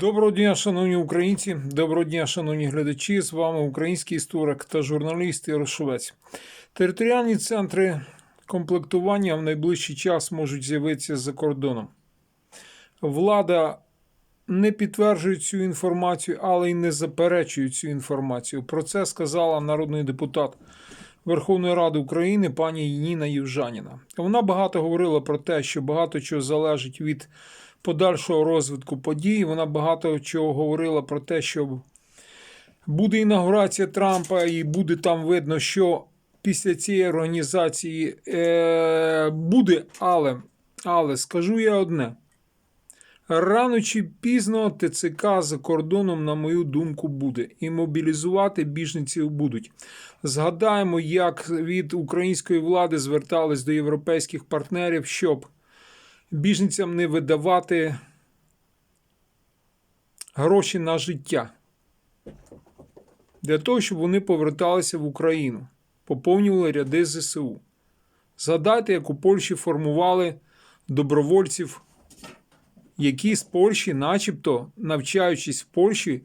Доброго дня, шановні українці, доброго дня, шановні глядачі. З вами український історик та журналіст Ярошовець. Територіальні центри комплектування в найближчий час можуть з'явитися за кордоном. Влада не підтверджує цю інформацію, але й не заперечує цю інформацію. Про це сказала народний депутат Верховної Ради України пані Ніна Євжаніна. Вона багато говорила про те, що багато чого залежить від подальшого розвитку подій. Вона багато чого говорила про те, що буде інаугурація Трампа, і буде там видно, що після цієї організації е, буде, але, але скажу я одне. Рано чи пізно ТЦК за кордоном, на мою думку, буде. І мобілізувати біженців будуть. Згадаємо, як від української влади звертались до європейських партнерів, щоб біженцям не видавати гроші на життя. Для того, щоб вони поверталися в Україну, поповнювали ряди ЗСУ. Згадайте, як у Польщі формували добровольців, які з Польщі, начебто, навчаючись в Польщі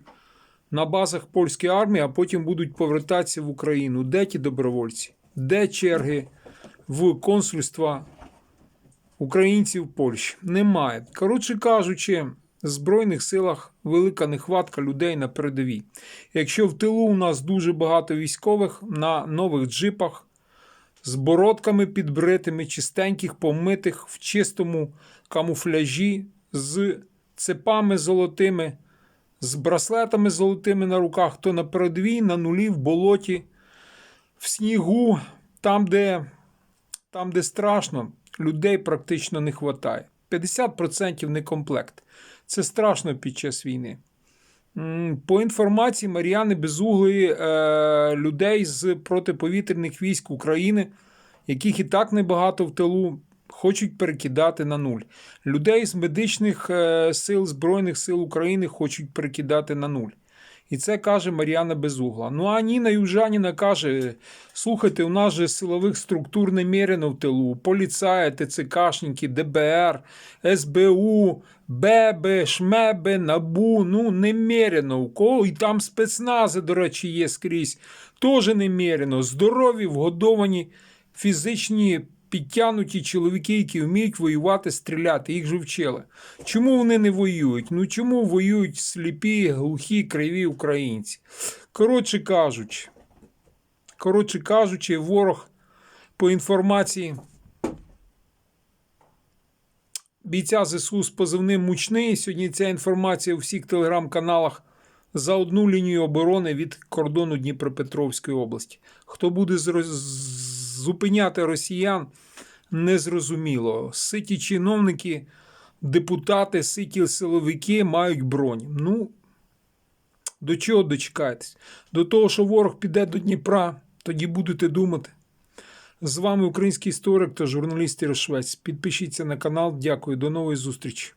на базах польської армії, а потім будуть повертатися в Україну. Де ті добровольці? Де черги в консульства українців в Польщі? Немає. Коротше кажучи, в Збройних силах велика нехватка людей на передовій. Якщо в тилу у нас дуже багато військових на нових джипах, з бородками підбритими, чистеньких, помитих в чистому камуфляжі, з цепами золотими, з браслетами золотими на руках, то на передовій, на нулі, в болоті, в снігу, там, де, там, де страшно, людей практично не вистачає. 50% не комплект. Це страшно під час війни. По інформації Мар'яни Безуглої, е, людей з протиповітряних військ України, яких і так небагато в тилу, хочуть перекидати на нуль. Людей з медичних е, сил Збройних сил України хочуть перекидати на нуль. І це каже Мар'яна Безугла. Ну а Ніна Южаніна каже: слухайте, у нас же силових структур немерено в тилу. Поліцаї, ТЦКшники, ДБР, СБУ, БЕБ, ШМЕБ, НАБУ. Ну, немерено. У кого і там спецнази, до речі, є скрізь. Теж немерено. Здорові, вгодовані, фізичні. Підтягнуті чоловіки, які вміють воювати, стріляти, їх же вчили. Чому вони не воюють? Ну чому воюють сліпі, глухі, криві українці? Коротше кажучи, коротше кажучи, ворог по інформації бійця ЗСУ з позивним мучний. Сьогодні ця інформація у всіх телеграм-каналах за одну лінію оборони від кордону Дніпропетровської області. Хто буде зроз- зупиняти росіян, незрозуміло. Ситі чиновники, депутати, ситі силовики мають бронь. Ну, до чого дочекаєтесь? До того, що ворог піде до Дніпра, тоді будете думати. З вами український історик та журналіст Ярошвець. Підпишіться на канал. Дякую, до нової зустрічі.